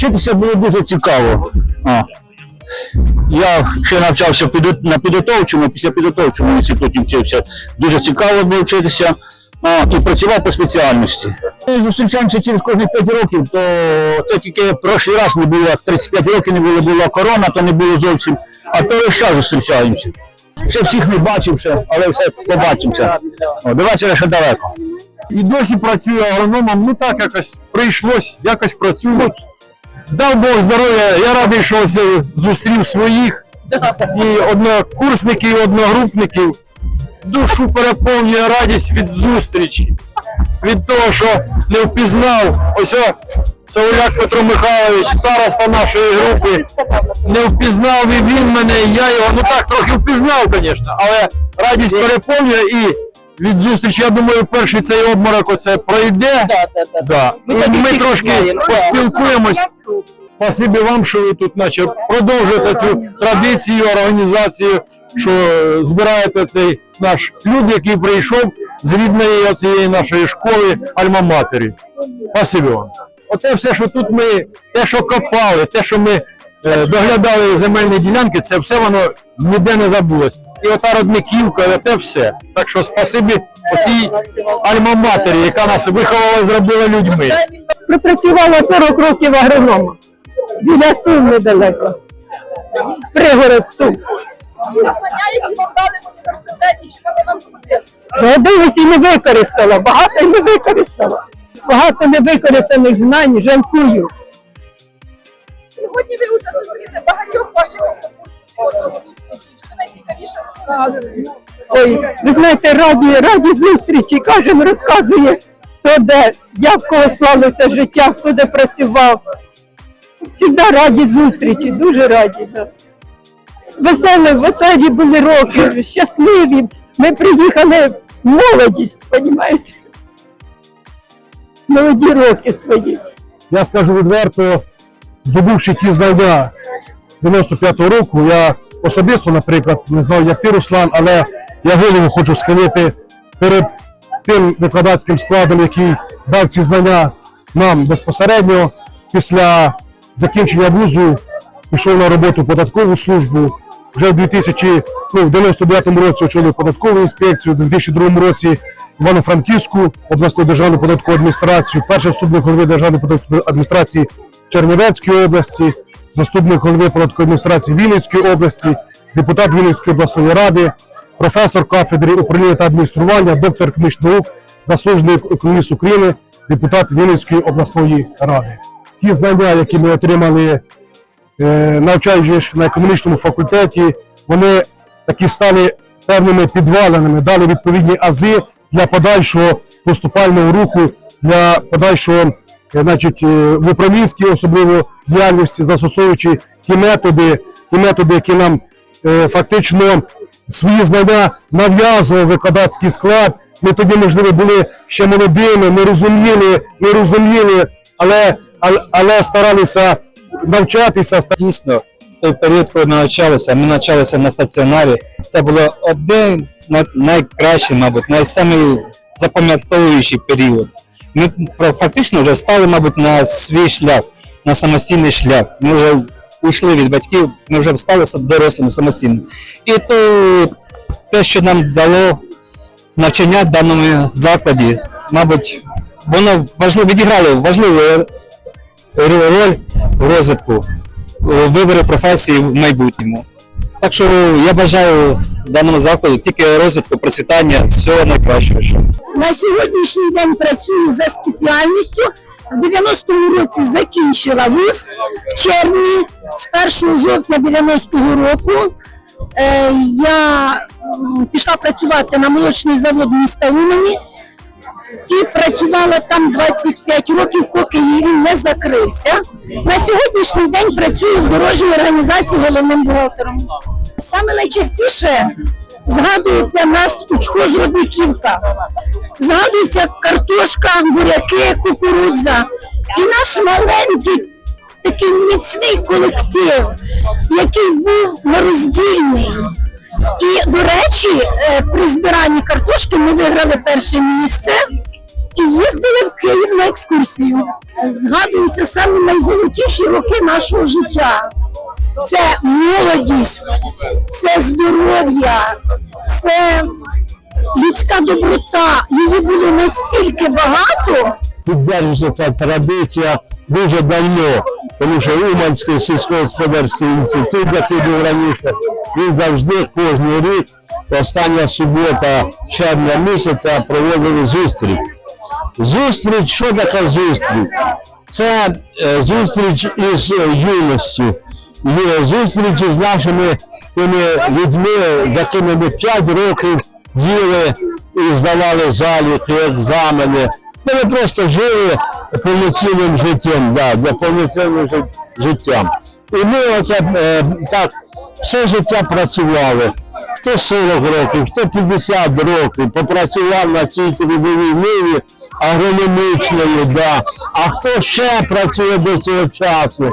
Вчитися було дуже цікаво. А. Я ще навчався на підготовчому, після підготовчому інституті вчився. Дуже цікаво було вчитися а, і працював по спеціальності. Ми зустрічаємося через кожні 5 років, то це тільки прошлий раз не було, 35 років не було, була корона, то не було зовсім. А то весь час зустрічаємося. Ще всіх не бачив, ще, але все побачимося. О, до ще далеко. І досі працюю агрономом. Ну так якось прийшлось, якось працюю. Дав Бог здоров'я, я радий, що ось зустрів своїх і однокурсників, і одногрупників. Душу переповнює радість від зустрічі, від того, що не впізнав. Ось о, Сауляк Петро Михайлович, староста нашої групи, не впізнав і він мене, і я його. Ну так, трохи впізнав, звісно, але радість переповнює і від зустрічі, я думаю, перший цей обморок оце пройде. Да. І ми трошки поспілкуємось. Спасибі вам, що ви тут наче продовжуєте цю традицію, організацію, що збираєте цей наш люд, який прийшов з рідної цієї нашої школи Альма-Матері. Спасибі вам. Оте все, що тут ми, те, що копали, те, що ми е, доглядали земельні ділянки, це все воно ніде не забулось. І ота родниківка, і те все. Так що спасибі оцій Альма-Матері, яка нас виховала, зробила людьми. Пропрацювала 40 років агронома. Біля Сум недалеко. Пригород Сум. Згодилась і не використала. Багато не використала. Багато невикористаних знань, жалкую. Сьогодні ви вже зустріли багатьох ваших однокурсників. Ой, ви знаєте, раді, раді зустрічі, кожен розказує, хто де, як в кого склалося життя, хто де працював. Всігда раді зустрічі, дуже раді. Да. Веселі, веселі були роки, щасливі. Ми приїхали в молодість, розумієте? Молоді роки свої. я скажу відверто, здобувши ті знання 95-го року, я особисто, наприклад, не знаю, як ти, Руслан, але я голову хочу схилити перед тим викладацьким складом, який дав ці знання нам безпосередньо. Після закінчення вузу пішов на роботу в податкову службу. Вже в 2000, ну, в 99-му році очолив податкову інспекцію, в 2002 році Івано-Франківську обласну державну податкову адміністрацію, перший заступник голови державної податкової адміністрації Чернівецької області, заступник голови податкової адміністрації Вінницької області, депутат Вінницької обласної ради, професор кафедри управління та адміністрування, доктор економічних наук, заслужений економіст України, депутат Вінницької обласної ради. Ті знання, які ми отримали е, навчаючись на економічному факультеті, вони такі стали певними підвалинами, дали відповідні ази для подальшого поступального руху, для подальшого значить, е, в управлінській особливо діяльності, застосовуючи ті методи, ті методи, які нам е, фактично свої знання нав'язував викладацький склад. Ми тоді, можливо, були ще молодими, не розуміли, не розуміли, але, але, але старалися навчатися, дійсно той період, коли ми навчалися, ми навчалися на стаціонарі. Це було один на- найкращий, мабуть, найсамий запам'ятовуючий період. Ми фактично вже стали, мабуть, на свій шлях, на самостійний шлях. Ми вже ушли від батьків, ми вже стали дорослими самостійно. І то те, що нам дало навчання в даному закладі, мабуть, воно важливо відіграло важливу роль в розвитку у виборі професії в майбутньому. Так що я бажаю даному закладу тільки розвитку, процвітання, всього найкращого. Що. На сьогоднішній день працюю за спеціальністю. В 90-му році закінчила вуз в червні з 1 жовтня 90-го року. Е, я пішла працювати на молочний завод міста Умані і працювала там 25 років, поки він не закрився. На сьогоднішній день працюю в дорожній організації головним бухгалтером. Саме найчастіше згадується наш учхоз Родниківка. Згадується картошка, буряки, кукурудза. І наш маленький такий міцний колектив, який був нероздільний. І, до речі, е, при збиранні картошки ми виграли перше місце і їздили в Київ на екскурсію. Згадуючи це саме найзолотіші роки нашого життя. Це молодість, це здоров'я, це людська доброта. Її було настільки багато. піддержується ця традиція дуже давно, тому що Уманський сільськогосподарський інститут, який був раніше, він завжди кожен рік, остання субота червня місяця, проводили зустріч. Зустріч, що таке зустріч? Це е, зустріч із е, юністю, Є зустрічі з нашими тими людьми, якими ми 5 років їли і здавали заліки, екзамени. Ну, Ми просто жили повноцінним життям, да, повноцінним жит- життям. І ми оце е, так все життя працювали. Хто 40 років, хто 50 років попрацював на цій трудовій ниві агрономічної, да. а хто ще працює до цього часу.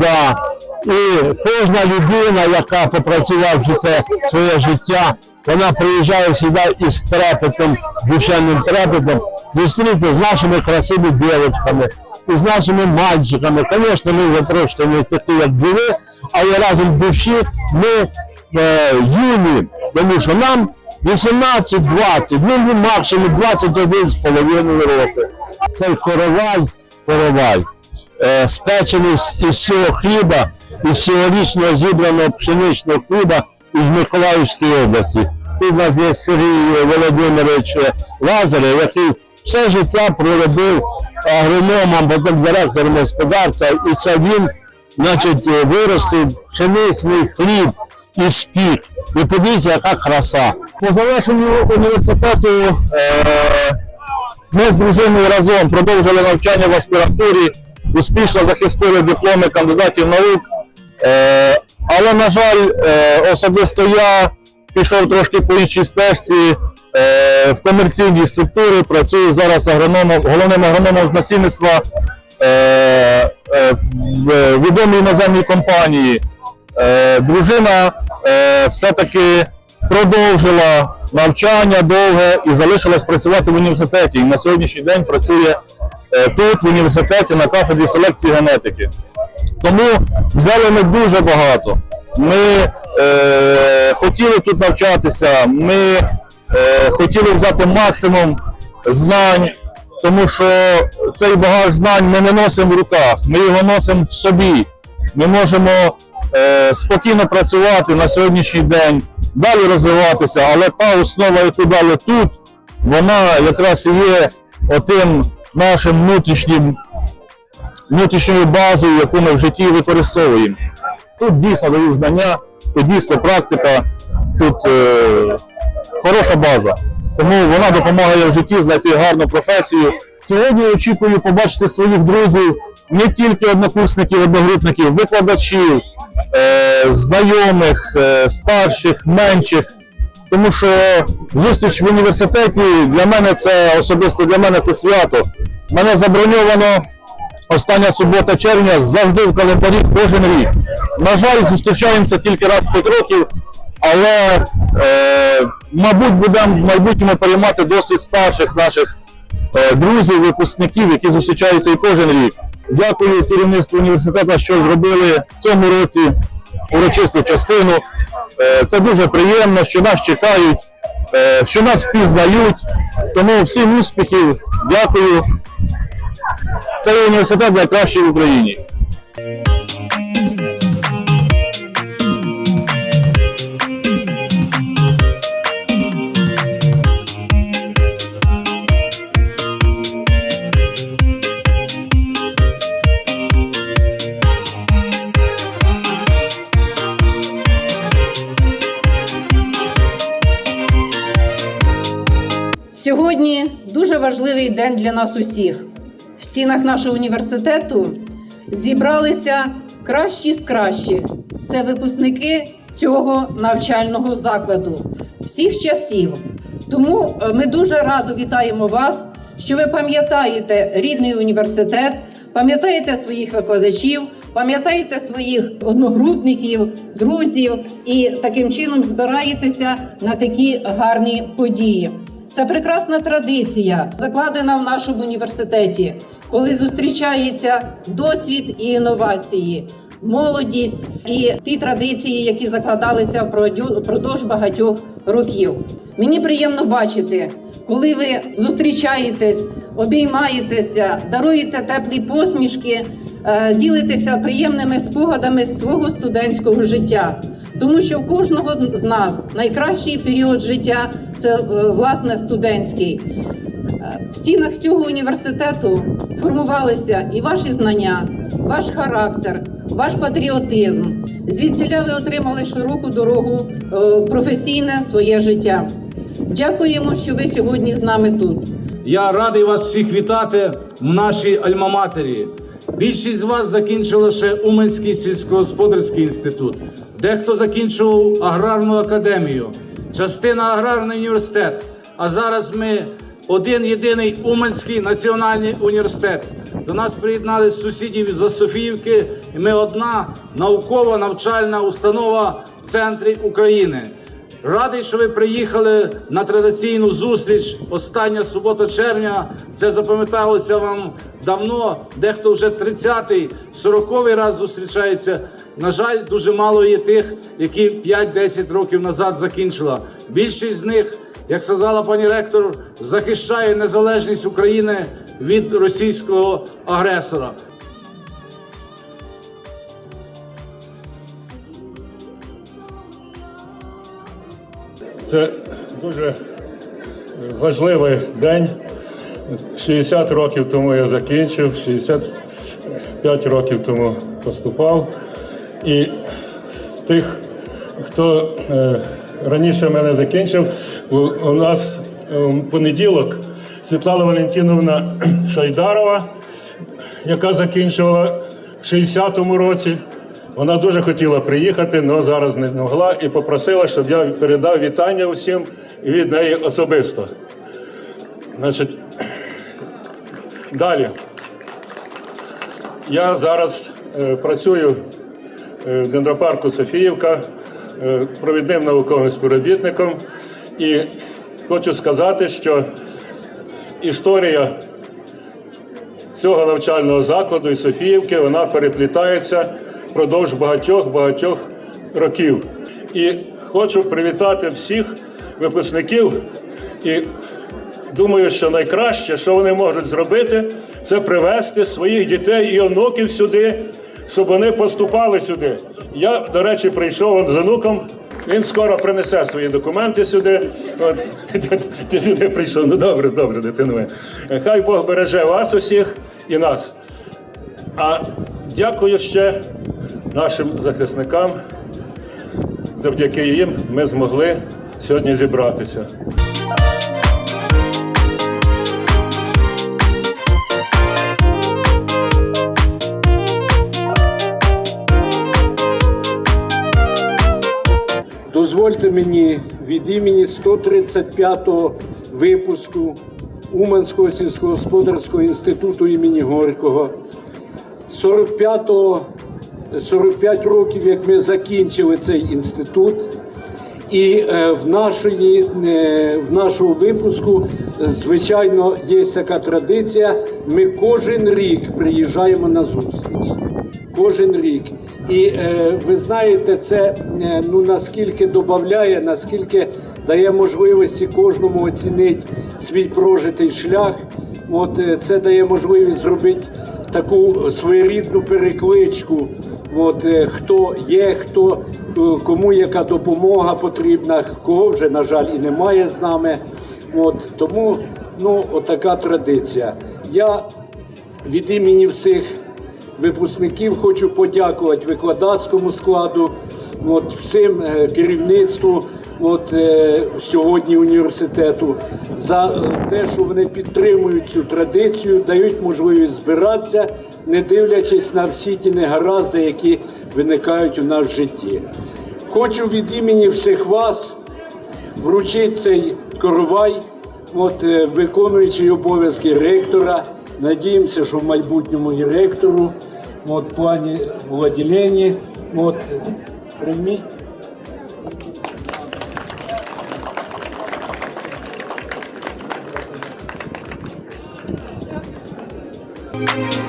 Да. І кожна людина, яка попрацювавши це своє життя, вона приїжджає сюди із трепетом, душевним трепетом, зустріти з нашими красивими дівчатками, і з нашими мальчиками. Звісно, ми вже трошки не такі, як були, але разом в душі ми е, юні, тому що нам 18-20, ну ну, максимум 21 з половиною роки. Цей коровай, коровай, е, спечений із цього хліба, із цьогорічного зібраного пшеничного хліба із Миколаївської області. Тут у нас є Сергій Володимирович Лазарев, який все життя проробив агрономом, потім директором господарства, і це він, значить, виростив пшеничний хліб і спік. І подивіться, яка краса. По завершенню університету е, ми з дружиною разом продовжили навчання в аспірантурі, успішно захистили дипломи кандидатів наук. Е, але, на жаль, е, особисто я пішов трошки по іншій стежці е, в комерційній структурі, працюю зараз агрономом, головним агрономом з насильництва е, в відомій іноземній компанії. Дружина все-таки продовжила навчання довге і залишилась працювати в університеті. І на сьогоднішній день працює тут, в університеті, на кафедрі селекції генетики. Тому взяли ми дуже багато. Ми е, хотіли тут навчатися, ми е, хотіли взяти максимум знань, тому що цей багаж знань ми не носимо в руках, ми його носимо в собі. Ми можемо е, спокійно працювати на сьогоднішній день, далі розвиватися, але та основа, яку дали тут, вона якраз і є отим нашим внутрішнім внутрішньою базою, яку ми в житті використовуємо. Тут дійсно дають знання, тут дійсно практика, тут е, хороша база. Тому вона допомагає в житті знайти гарну професію. Сьогодні очікую побачити своїх друзів, не тільки однокурсників, одногрупників, викладачів, е, знайомих, е, старших, менших. Тому що зустріч в університеті для мене це особисто для мене це свято. Мене заброньовано остання субота червня завжди в календарі кожен рік. На жаль, зустрічаємося тільки раз в 5 років, але, е, мабуть, будемо в майбутньому переймати досвід старших наших е, друзів, випускників, які зустрічаються і кожен рік. Дякую керівництву університету, що зробили в цьому році урочисту частину. Е, це дуже приємно, що нас чекають, е, що нас впізнають. Тому всім успіхів, дякую. Цей університет найкращий в Україні. Сьогодні дуже важливий день для нас усіх. Стінах нашого університету зібралися кращі з кращих. Це випускники цього навчального закладу всіх часів. Тому е, ми дуже радо вітаємо вас, що ви пам'ятаєте рідний університет, пам'ятаєте своїх викладачів, пам'ятаєте своїх одногрупників, друзів і таким чином збираєтеся на такі гарні події. Це прекрасна традиція, закладена в нашому університеті, коли зустрічається досвід і інновації, молодість і ті традиції, які закладалися впродовж багатьох років. Мені приємно бачити, коли ви зустрічаєтесь, обіймаєтеся, даруєте теплі посмішки, е, ділитеся приємними спогадами свого студентського життя. Тому що у кожного з нас найкращий період життя це е, власне студентський. Е, В стінах цього університету формувалися і ваші знання, ваш характер, ваш патріотизм. Звідсіля ви отримали широку дорогу е, професійне своє життя. Дякуємо, що ви сьогодні з нами тут. Я радий вас всіх вітати в нашій альма-матері. Більшість з вас закінчила ще Уманський сільськогосподарський інститут. Дехто закінчував аграрну академію, частина аграрний університет. А зараз ми один єдиний Уманський національний університет. До нас приєдналися сусідів з Софіївки, і ми одна наукова навчальна установа в центрі України. Радий, що ви приїхали на традиційну зустріч. Остання субота червня. Це запам'яталося вам давно. Дехто вже 30-й, 40-й раз зустрічається. На жаль, дуже мало є тих, які 5-10 років назад закінчила. Більшість з них, як сказала пані ректор, захищає незалежність України від російського агресора. Це дуже важливий день. 60 років тому я закінчив, 65 років тому поступав. І з тих, хто е, раніше мене закінчив, у, нас е, в понеділок Світлана Валентиновна Шайдарова, яка закінчувала в 60-му році. Вона дуже хотіла приїхати, але зараз не могла і попросила, щоб я передав вітання усім від неї особисто. Значить, далі. Я зараз е, працюю е, в дендропарку Софіївка е, провідним науковим співробітником і хочу сказати, що історія цього навчального закладу і Софіївки вона переплітається впродовж багатьох-багатьох років. І хочу привітати всіх випускників і думаю, що найкраще, що вони можуть зробити, це привезти своїх дітей і онуків сюди, щоб вони поступали сюди. Я, до речі, прийшов з онуком. Він скоро принесе свої документи сюди. От ти сюди прийшов. Ну добре, добре, дитино. Хай Бог береже вас усіх і нас. А дякую ще нашим захисникам. Завдяки їм ми змогли сьогодні зібратися. Дозвольте мені від імені 135-го випуску Уманського сільськогосподарського інституту імені Горького 45-го 45 років, як ми закінчили цей інститут, і е, в, нашої, е, в нашому випуску, звичайно, є така традиція. Ми кожен рік приїжджаємо на зустріч. Кожен рік. І е, ви знаєте, це е, ну наскільки додає, наскільки дає можливості кожному оцінити свій прожитий шлях. От е, це дає можливість зробити таку своєрідну перекличку. От е, хто є, хто е, кому яка допомога потрібна, кого вже на жаль і немає з нами. От тому ну отака традиція. Я від імені всіх випускників хочу подякувати викладацькому складу, от, всім е, керівництву от, е, сьогодні університету за те, що вони підтримують цю традицію, дають можливість збиратися, не дивлячись на всі ті негаразди, які виникають у нас в житті. Хочу від імені всіх вас вручити цей коровай, от, е, виконуючий обов'язки ректора. Надіємося, що в майбутньому і ректору, от, пані Владілені, от, прийміть. Дякую.